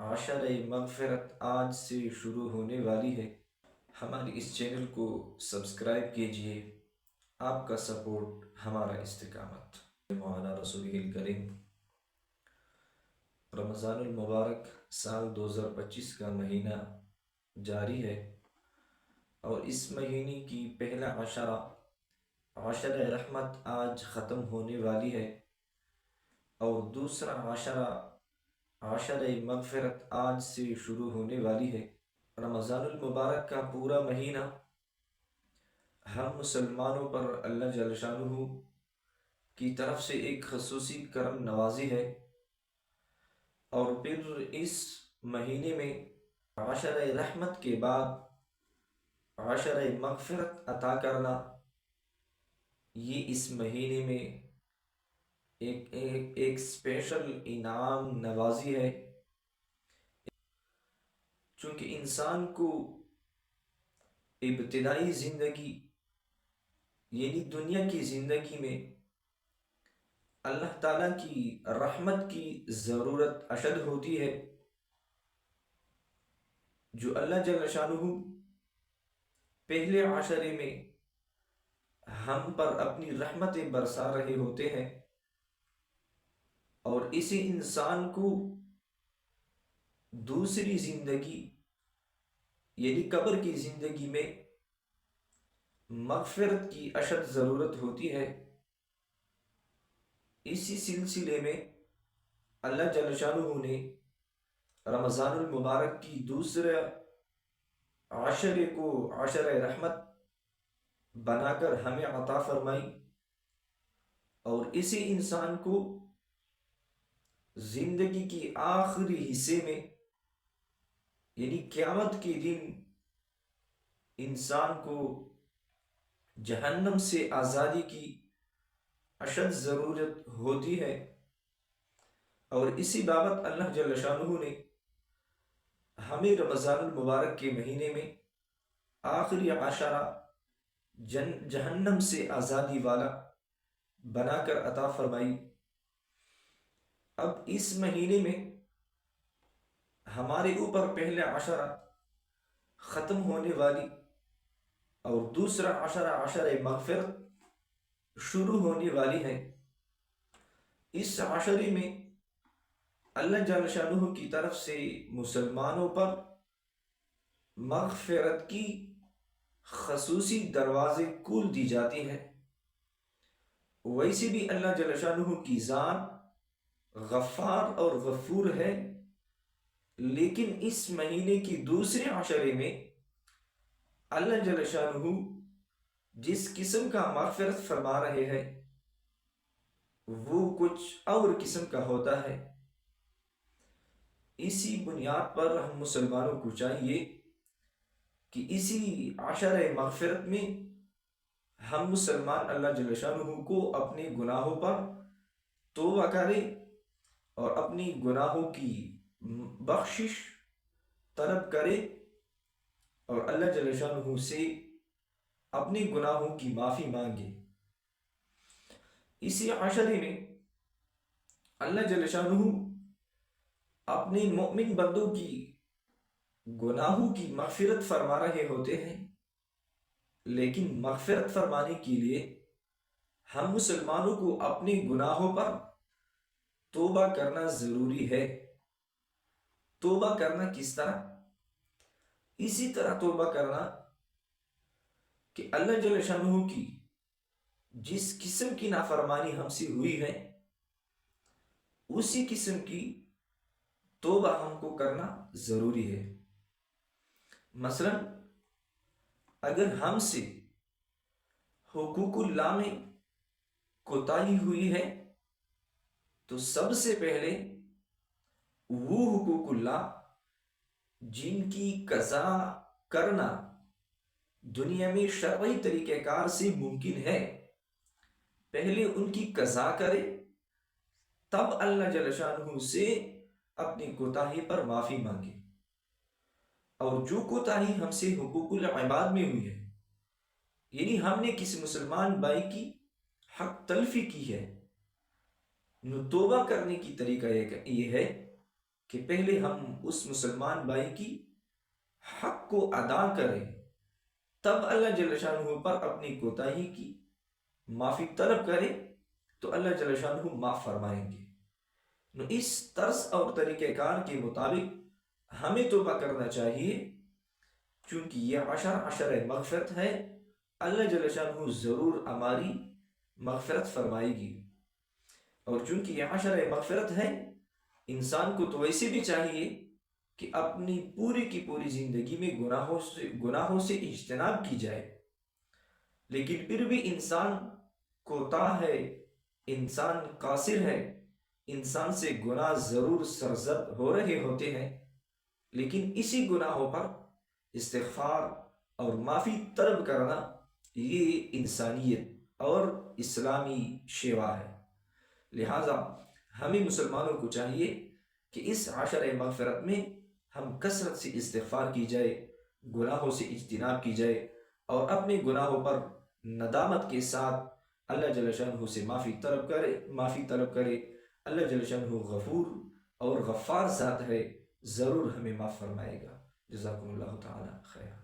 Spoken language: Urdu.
عشر مغفرت آج سے شروع ہونے والی ہے۔ ہماری اس چینل کو سبسکرائب کیجیے۔ آپ کا سپورٹ ہمارا استقامت۔ مولانا رسول کریم۔ رمضان المبارک سال دو ہزار پچیس کا مہینہ جاری ہے۔ اور اس مہینے کی پہلا عشرہ عشر رحمت آج ختم ہونے والی ہے۔ اور دوسرا عشرہ عشر مغفرت آج سے شروع ہونے والی ہے۔ رمضان المبارک کا پورا مہینہ ہم مسلمانوں پر اللہ جل شانہ کی طرف سے ایک خصوصی کرم نوازی ہے۔ اور پھر اس مہینے میں عشر رحمت کے بعد عشر مغفرت عطا کرنا، یہ اس مہینے میں ایک ایک ایک اسپیشل انعام نوازی ہے۔ چونکہ انسان کو ابتدائی زندگی یعنی دنیا کی زندگی میں اللہ تعالیٰ کی رحمت کی ضرورت اشد ہوتی ہے۔ جو اللہ جل شانہ پہلے عشرے میں ہم پر اپنی رحمتیں برسا رہے ہوتے ہیں اور اسی انسان کو دوسری زندگی یعنی قبر کی زندگی میں مغفرت کی اشد ضرورت ہوتی ہے، اسی سلسلے میں اللہ جل شاہ نے رمضان المبارک کی دوسرے عشرے کو عشر رحمت بنا کر ہمیں عطا فرمائی اور اسی انسان کو زندگی کی آخری حصے میں یعنی قیامت کے دن انسان کو جہنم سے آزادی کی اشد ضرورت ہوتی ہے۔ اور اسی بابت اللہ جل شاہ نے ہمیں رمضان المبارک کے مہینے میں آخری عشرہ جن جہنم سے آزادی والا بنا کر عطا فرمائی۔ اب اس مہینے میں ہمارے اوپر پہلے عشرہ ختم ہونے والی اور دوسرا عشرہ عشر مغفرت شروع ہونے والی ہے۔ اس عشرے میں اللہ جل شاہ کی طرف سے مسلمانوں پر مغفرت کی خصوصی دروازے کول دی جاتی ہیں۔ ویسے بھی اللہ جل شاہ کی ذات غفار اور غفور ہے، لیکن اس مہینے کی دوسرے عشرے میں اللہ جل شاہ جس قسم کا مغفرت فرما رہے ہیں، وہ کچھ اور قسم کا ہوتا ہے۔ اسی بنیاد پر ہم مسلمانوں کو چاہیے کہ اسی عشر مغفرت میں ہم مسلمان اللہ جل شاہ کو اپنے گناہوں پر توبہ کریں۔ اور اپنی گناہوں کی بخشش طلب کرے اور اللہ جل شاہ سے اپنی گناہوں کی معافی مانگے۔ اسی عشرے میں اللہ جل شاہ اپنے مؤمن بندوں کی گناہوں کی مغفرت فرما رہے ہوتے ہیں، لیکن مغفرت فرمانے کے لیے ہم مسلمانوں کو اپنے گناہوں پر توبہ کرنا ضروری ہے۔ توبہ کرنا کس طرح؟ اسی طرح توبہ کرنا کہ اللہ جل شاہ کی جس قسم کی نافرمانی ہم سے ہوئی ہے، اسی قسم کی توبہ ہم کو کرنا ضروری ہے۔ مثلا اگر ہم سے حقوق اللہ میں کوتاہی ہوئی ہے تو سب سے پہلے وہ حقوق اللہ جن کی قضا کرنا دنیا میں شرعی طریقہ کار سے ممکن ہے، پہلے ان کی قضا کرے، تب اللہ جل شاہ سے اپنی کوتاہی پر معافی مانگے۔ اور جو کوتاہی ہم سے حقوق العباد میں ہوئی ہے یعنی ہم نے کسی مسلمان بھائی کی حق تلفی کی ہے توبہ کرنے کی طریقہ یہ ہے کہ پہلے ہم اس مسلمان بھائی کی حق کو ادا کریں۔ تب اللہ جل شاہ پر اپنی کوتاہی کی معافی طلب کرے تو اللہ جل شاہ معاف فرمائیں گے۔ نو اس طرز اور طریقہ کار کے مطابق ہمیں توبہ کرنا چاہیے، چونکہ یہ عشر عشر مغفرت ہے۔ اللہ جل شاہ ضرور ہماری مغفرت فرمائے گی۔ اور چونکہ یہ عشر مغفرت ہے، انسان کو تو ویسے بھی چاہیے کہ اپنی پوری کی پوری زندگی میں گناہوں سے گناہوں سے اجتناب کی جائے۔ لیکن پھر بھی انسان کوتا ہے، انسان قاصر ہے، انسان سے گناہ ضرور سرزد ہو رہے ہوتے ہیں۔ لیکن اسی گناہوں پر استغفار اور معافی طلب کرنا یہ انسانیت اور اسلامی شیوا ہے۔ لہذا ہمیں مسلمانوں کو چاہیے کہ اس عشر مغفرت میں ہم کثرت سے استغفار کی جائے، گناہوں سے اجتناب کی جائے اور اپنے گناہوں پر ندامت کے ساتھ اللہ جل شاہ سے معافی طلب کرے، معافی طلب کرے۔ اللہ جل شاہ غفور اور غفار ذات ہے، ضرور ہمیں معاف فرمائے گا۔ جزاکم اللہ تعالی خیر